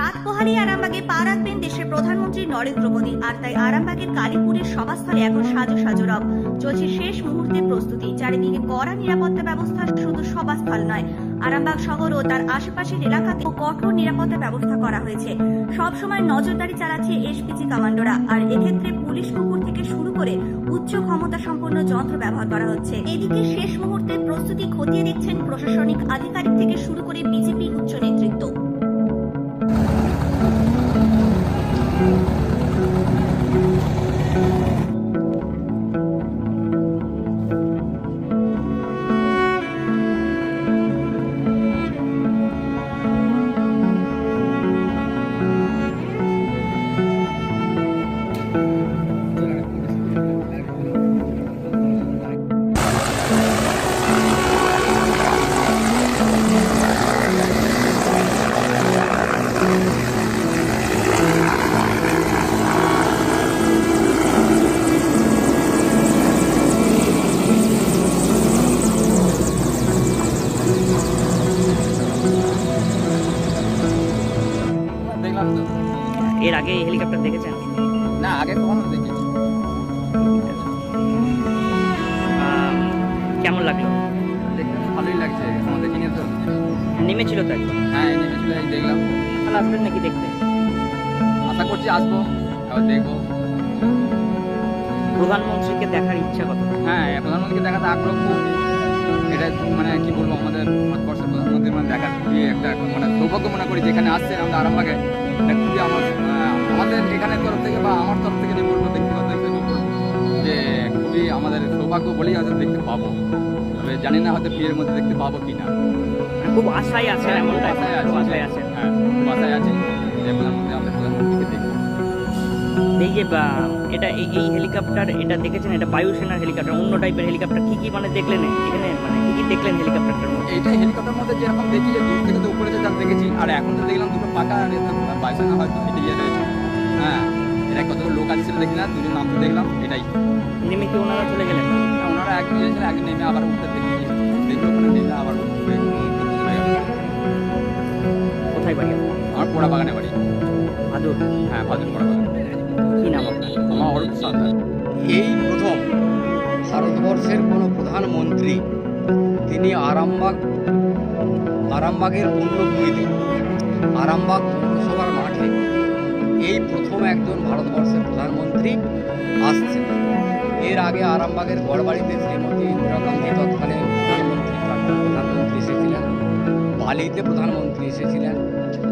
রাত পোহালি আরামবাগে পা রাখবেন দেশের প্রধানমন্ত্রী নরেন্দ্র মোদী। আর তাই আরামবাগের কালীপুরের সভাস্থলে এখন সাজো সাজো রব। চলছে শেষ মুহূর্তের প্রস্তুতি। চারিদিকে কড়া নিরাপত্তা ব্যবস্থা শুধু সভাস্থল নয়, আরামবাগ শহর ও তার আশেপাশের এলাকাতে কঠোর নিরাপত্তা ব্যবস্থা করা হয়েছে। সব সময় নজরদারি চালাচ্ছে এসপিজি কমান্ডোরা। আর এক্ষেত্রে পুলিশ কুকুর থেকে শুরু করে উচ্চ ক্ষমতা সম্পন্ন যন্ত্র ব্যবহার করা হচ্ছে। এদিকে শেষ মুহূর্তের প্রস্তুতি খতিয়ে দেখছেন প্রশাসনিক আধিকারিক থেকে শুরু করে বিজেপি উচ্চ নেতৃত্ব। নেমেছিল হ্যাঁ এই নেমেছিল এই দেখলাম। তাহলে আসবেন নাকি দেখতে? আশা করছি আসব দেখব। প্রধানমন্ত্রীকে দেখার ইচ্ছা কত হ্যাঁ প্রধানমন্ত্রীকে দেখাতে আগ্রহ খুব। এটা মানে কি বলব আমাদের ভারতবর্ষের প্রধানমন্ত্রী মানে দেখার খুবই একটা মানে সৌভাগ্য মনে করি যেখানে আসছে আমাদের আরামবাগে। এটা খুবই আমার আমাদের এখানে তরফ থেকে বা আমার তরফ থেকে যে বলব আমাদের সৌভাগ্য বলেই হয়তো দেখতে পাবো। তবে জানি না হয়তো বিয়ের মধ্যে দেখতে পাবো কি না মানে খুব হ্যাঁ, আশায় আছেন হ্যাঁ বাসায় আছি যে প্রধানমন্ত্রী আমাদের প্রধানমন্ত্রীকে দেখব। এই যে এটা এই হেলিকপ্টার এটা দেখেছেন? এটা বায়ুসেনার হেলিকপ্টার অন্য টাইপের হেলিকপ্টার। কি কি মানে দেখলেন এখানে? মানে কি কি দেখলেন হেলিকপ্টারটার মধ্যে? এইটা হেলিকপ্টার মধ্যে যেরকম দেখি যে দূর থেকে তো উপরে যে তার দেখেছি আর এখন তো দেখলাম দুটো পাকা আর বায়ুসেনা হয়তো হেঁটে গিয়ে রয়েছে। হ্যাঁ এটা কতগুলো লোক আছে সেটা দেখি না দুজন নাম তো দেখলাম এটাই। নেমে কি ওনারা আগে নেমে আবার উঠতে দেখি দেখল ওখানে নেমে আবার কোথায় বাড়ি আমার পোড়া বাগানে বাড়ি। ভাদুর? হ্যাঁ ভাদুর পোড়া বাগান কি নাম আপনার? আমার অরূপ সর্দার এই প্রথম ভারতবর্ষের কোনো প্রধানমন্ত্রী তিনি আরামবাগ আরামবাগের পূর্ণভূমিতে আরামবাগ পৌরসভার মাঠে এই প্রথম একজন ভারতবর্ষের প্রধানমন্ত্রী আসছেন। এর আগে আরামবাগের গড়বাড়িতে শ্রীমতী ইন্দিরা গান্ধী তৎকালীন প্রধানমন্ত্রী প্রধানমন্ত্রী এসেছিলেন, বালিতে প্রধানমন্ত্রী এসেছিলেন।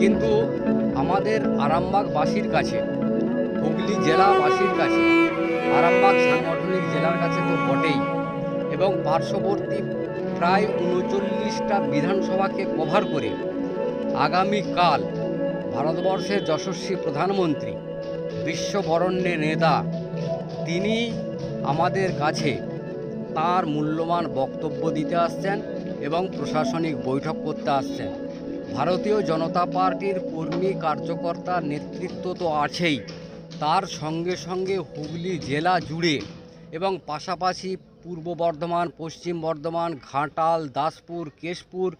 কিন্তু আমাদের আরামবাগবাসীর কাছে, হুগলি জেলাবাসীর কাছে, আরামবাগ সাংগঠনিক জেলার কাছে তো বটেই এবং পার্শ্ববর্তী প্রায় উনচল্লিশটা বিধানসভাকে কভার করে আগামীকাল ভারতবর্ষের যশস্বী প্রধানমন্ত্রী, বিশ্ববরণ্যের নেতা, তিনি আমাদের কাছে তার মূল্যবান বক্তব্য দিতে আসছেন এবং প্রশাসনিক বৈঠক করতে আসছেন। ভারতীয় জনতা পার্টির কর্মী কার্যকর্তার নেতৃত্ব তো আছেই। তার সঙ্গে সঙ্গে হুগলি জেলা জুড়ে এবং পাশাপাশি পূর্ব বর্ধমান, পশ্চিম বর্ধমান, ঘাটাল, দাসপুর, কেশপুর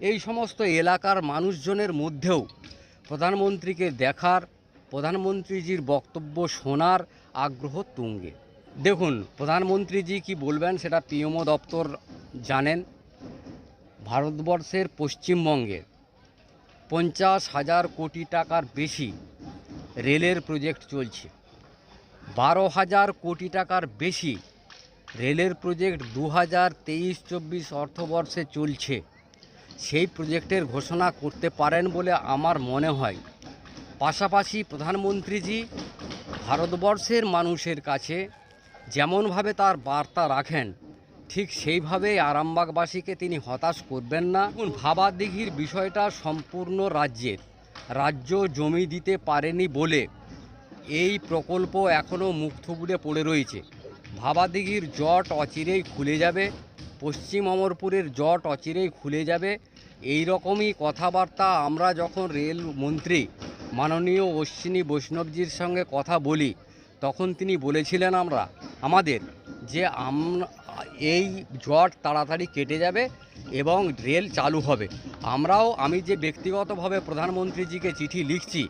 এই সমস্ত এলাকার মানুষজনের মধ্যেও প্রধানমন্ত্রীকে দেখার, প্রধানমন্ত্রীজির বক্তব্য শোনার আগ্রহ তুঙ্গে। দেখুন, প্রধানমন্ত্রীজি কি বলবেন সেটা পিএমও দপ্তর জানেন। ভারতবর্ষের পশ্চিমবঙ্গের পঞ্চাশ হাজার কোটি টাকার বেশি রেলের প্রজেক্ট চলছে। বারো হাজার কোটি টাকার বেশি রেলের প্রজেক্ট দু হাজার তেইশ চব্বিশ অর্থবর্ষে চলছে। সেই প্রজেক্টের ঘোষণা করতে পারেন বলে আমার মনে হয়। পাশাপাশি প্রধানমন্ত্রীজি ভারতবর্ষের মানুষের কাছে যেমনভাবে তার বার্তা রাখেন, ঠিক সেইভাবেই আরামবাগবাসীকে তিনি হতাশ করবেন না। ভাবাদিঘির বিষয়টা সম্পূর্ণ রাজ্যের। রাজ্য জমি দিতে পারেনি বলে এই প্রকল্প এখনও মুখ থুবড়ে পড়ে রয়েছে। ভাবাদিঘির জট অচিরেই খুলে যাবে, পশ্চিম অমরপুরের জট অচিরেই খুলে যাবে। এই রকমই কথাবার্তা আমরা যখন রেল মন্ত্রী মাননীয় অশ্বিনী বৈষ্ণবজির সঙ্গে কথা বলি তখন তিনি বলেছিলেন আমরা, আমাদের, যে আমরা এই জট তাড়াতাড়ি কেটে যাবে এবং রেল চালু হবে। আমরাও, আমি যে ব্যক্তিগতভাবে প্রধানমন্ত্রীজিকে চিঠি লিখছি,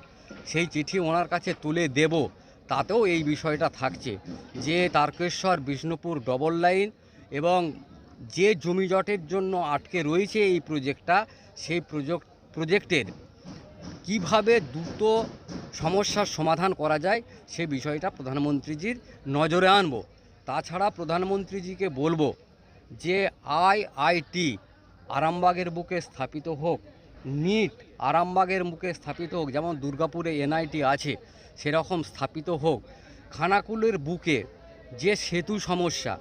সেই চিঠি ওনার কাছে তুলে দেব। তাতেও এই বিষয়টা থাকছে যে তারকেশ্বর, বিষ্ণুপুর ডবল লাইন এবং যে জমিজটের জন্য আটকে রয়েছে এই প্রজেক্টটা সেই প্রজেক্ট প্রজেক্টের কীভাবে দ্রুত সমস্যার সমাধান করা যায়, সে বিষয়টা প্রধানমন্ত্রীজির নজরে আনব। তাছাড়া প্রধানমন্ত্রীজিকে বলব যে আইআইটি আরামবাগের বুকে স্থাপিত হোক, নিট আরামবাগের মুখে স্থাপিত হোক, যেমন দুর্গাপুরে এনআইটি আছে, সেরকম স্থাপিত হোক, খানাকুলের বুকে যে সেতু সমস্যা,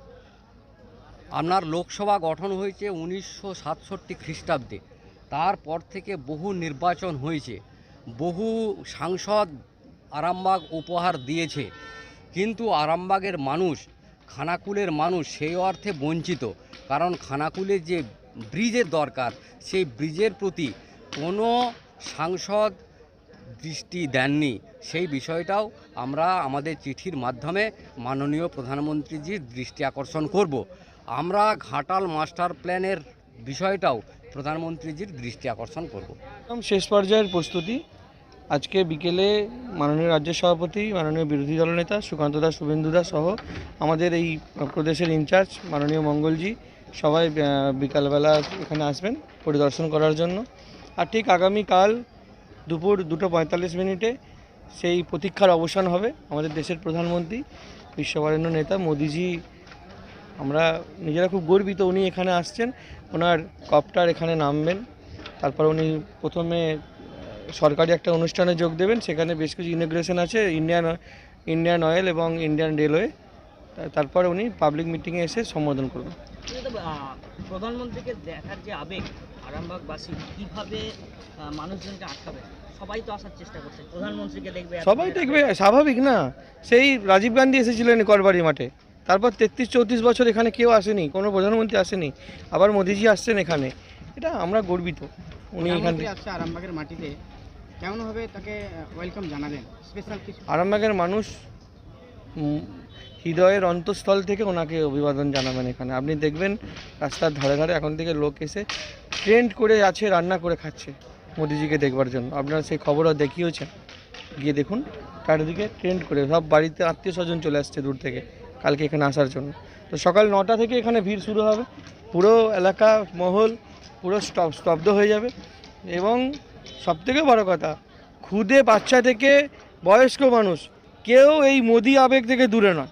আপনার লোকসভা গঠন হয়েছে উনিশশো সাতষট্টি খ্রিস্টাব্দে, তারপর থেকে বহু নির্বাচন হয়েছে। বহু সাংসদ আরামবাগ উপহার দিয়েছে। কিন্তু আরামবাগের মানুষ, খানাকুলের মানুষ সেই অর্থে বঞ্চিত। কারণ খানাকুলে যে ব্রিজের দরকার, সেই ব্রিজের প্রতি কোনো সাংসদ দৃষ্টি দেননি। সেই বিষয়টাও আমরা আমাদের চিঠির মাধ্যমে মাননীয় প্রধানমন্ত্রীজির দৃষ্টি আকর্ষণ করব। আমরা ঘাটাল মাস্টার প্ল্যানের বিষয়টাও প্রধানমন্ত্রীজির দৃষ্টি আকর্ষণ করব। একদম শেষ পর্যায়ের প্রস্তুতি। আজকে বিকেলে মাননীয় রাজ্য সভাপতি, মাননীয় বিরোধী দলনেতা সুকান্ত দাস, শুভেন্দু দাস সহ আমাদের এই প্রদেশের ইনচার্জ মাননীয় মঙ্গলজি সবাই বিকালবেলা এখানে আসবেন পরিদর্শন করার জন্য। আর ঠিক আগামীকাল দুপুর দুটো পঁয়তাল্লিশ মিনিটে সেই প্রতীক্ষার অবসান হবে আমাদের দেশের প্রধানমন্ত্রী, বিশ্ববরেণ্য নেতা মোদিজি আমরা নিজেরা খুব গর্বিত উনি এখানে আসছেন। ওনার কপ্টার এখানে নামবেন। তারপর উনি প্রথমে সরকারি একটা অনুষ্ঠানে যোগ দেবেন। সেখানে বেশ কিছু ইনোগ্রেশন আছে ইন্ডিয়ান ইন্ডিয়ান অয়েল এবং ইন্ডিয়ান রেলওয়ে তারপর উনি পাবলিক মিটিংয়ে এসে সম্বোধন করবেন। প্রধানমন্ত্রীকে দেখার যে আবেগ আরামবাগবাসী কীভাবে মানুষজনকে আটকাবে সবাই তো আসার চেষ্টা করছে। প্রধানমন্ত্রীকে দেখবে সবাই দেখবে স্বাভাবিক না? সেই রাজীব গান্ধী এসেছিলেন করবাড়ি মাঠে। তারপর তেত্রিশ চৌত্রিশ বছর এখানে কেউ আসেনি কোনো প্রধানমন্ত্রী আসেনি আবার মোদিজি আসছেন এখানে। এটা আমরা গর্বিত উনি এখান আরামবাগের মাটিতে কেমনভাবে তাকে ওয়েলকাম জানালেন? স্পেশাল কিছু? আরামবাগের মানুষ হৃদয়ের অন্তঃস্থল থেকে ওনাকে অভিবাদন জানাবেন এখানে। আপনি দেখবেন রাস্তার ধারে ধারে এখন থেকে লোক এসে ট্রেন্ড করে আছে রান্না করে খাচ্ছে মোদিজিকে দেখবার জন্য। আপনারা সেই খবরও দেখিয়েছেন। গিয়ে দেখুন চারিদিকে ট্রেন্ড করে সব বাড়িতে আত্মীয় স্বজন চলে আসছে দূর থেকে। কালকে এখানে আসার জন্য। তো সকাল নটা থেকে এখানে ভিড় শুরু হবে। পুরো এলাকা মহল পুরো স্তব স্তব্ধ হয়ে যাবে। এবং সবথেকে বড় কথা ক্ষুদে বাচ্চা থেকে বয়স্ক মানুষ, কেউ এই মোদি আবেগ থেকে দূরে নয়।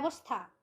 ব্যবস্থা।